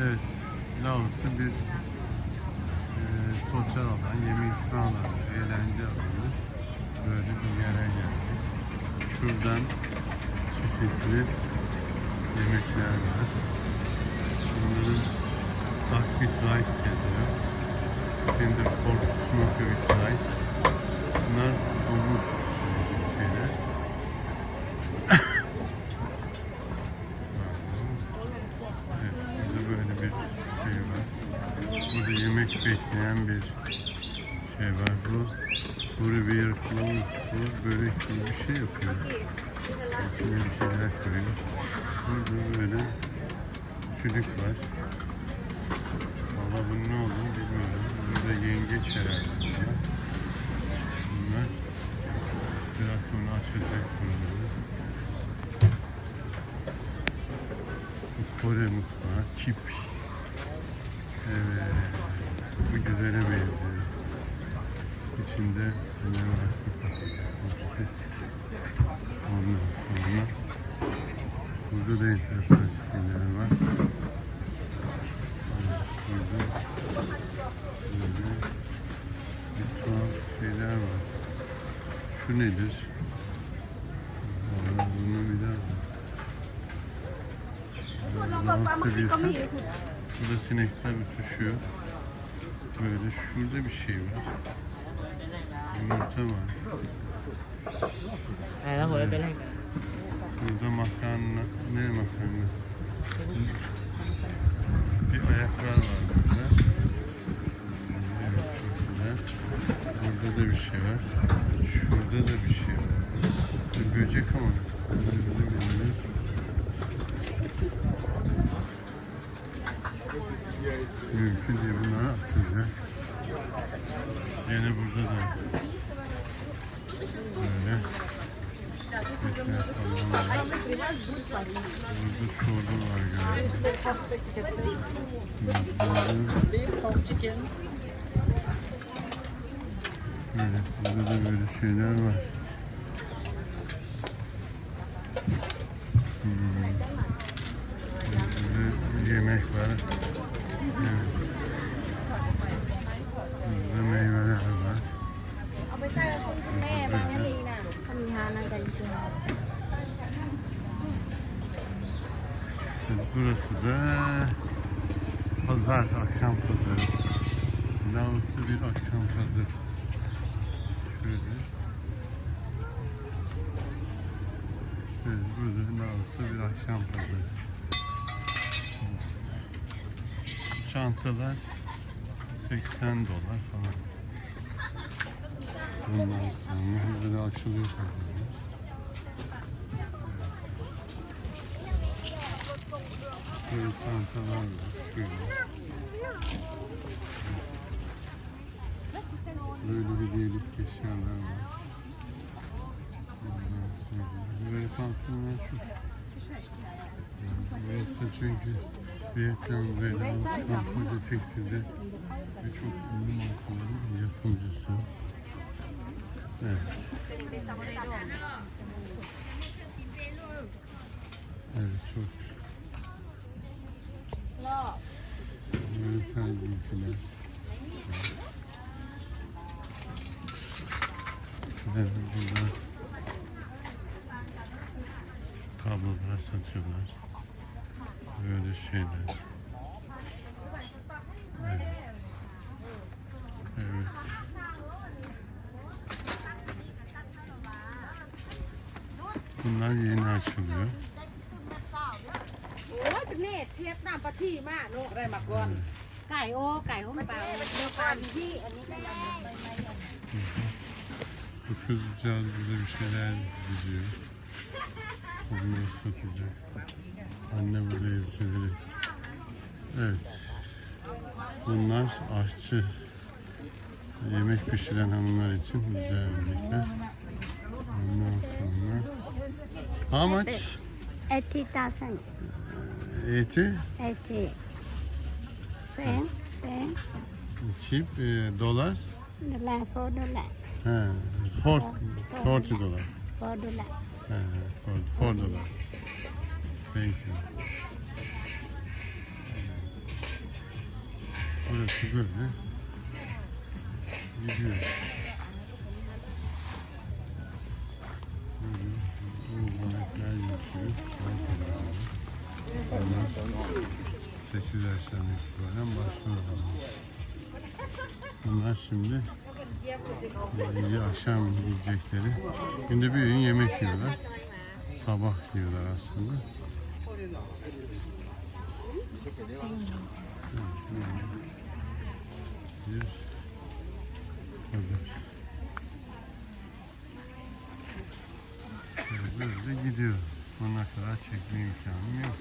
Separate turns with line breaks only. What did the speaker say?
Evet, Laos'ta bir e, sosyal alan, yeme içme alanı, eğlence alanı. Böyle bir yere geldik. Şuradan çeşitli yemekler var. Bunların Akbit Rice yazıyor. Tender Pork Smoker with Rice. Bunlar domuz şeyler. Evet, burada böyle bir şey var. Burada yemek bekleyen bir şey var. Bu Buraya bir yer kullanmış. Bu börek gibi bir şey yapıyor. İçine bir şeyler koyuyor. Burada böyle çürük var. Valla bunun ne olduğunu bilmiyorum. Burada yengeç herhalde bunlar. Biraz sonra açacak bunları. Bu Kore mutfağı, kip. Evet, bu güzele benziyor. İçinde ne varsa patates. Ondan sonra burada da enteresan şeyler var. Burada böyle bir tuhaf şeyler var. Şu nedir? Bunu bir daha Rahatsız ediyorsa Burada sinekler uçuşuyor. Böyle şurada bir şey var. Yumurta var.
Đây.
Burada makarna, ne makarna? Bir ayaklar var burada. Evet güzel. Burada da bir şey var. Şurada da bir şey var. Bir böcek ama. Bileyim. Mümkün değil bunları atacağız. Yine burada da böyle var. Burada çorba var galiba. Evet, burada da böyle şeyler var. Evet, Burası da pazar, akşam pazarı. Laos'ta bir akşam pazarı. Şöyle. Evet, burada Laos'ta bir akşam pazarı. Çantalar 80 dolar falan. Bundan sonra böyle açılıyor pazarlar. Böyle çantalar var. Böyle hediyelik eşyalar var. Böyle pantolonlar çok. Burası çünkü Vietnam ve Kamboçya tekstilde birçok ünlü markaların yapımcısı. Evet Yöresel giysiler. Evet, burada kablolar satıyorlar. Böyle şeyler. Evet. Evet. Bunlar yeni açılıyor.
โอ้ยเป็นเนตเทียบน้ำปลาที่มากเนอะได้มาก่อนไก่โอ้ไก่ห้องเปล่าเดียวกันที่อันนี้ก็ยังไม่ไม่ไม่
Bu kızcağız bize bir şeyler diziyor. Onları satacak. Anne burada elbiseleri. Evet. Bunlar aşçı. Yemek pişiren hanımlar için güzel örnekler. Ondan sonra How much?
80,000 эти? Эти. Sen, sen.
Чип, доллар? Dollar, four
dollar. Ha, for, forty dollar. Four dollar.
Ha, for, four dollar. Thank you. Burası böyle. Gidiyor. Böyle. Böyle. Böyle. Böyle. Böyle. Bunlar 8 yaştan itibaren başlıyor. Bunlar şimdi yiyece akşam yiyecekleri. Günde bir öğün yemek yiyorlar. Sabah yiyorlar aslında. Bir pazar. Böyle böyle gidiyor. Ona kadar çekme imkanım yok.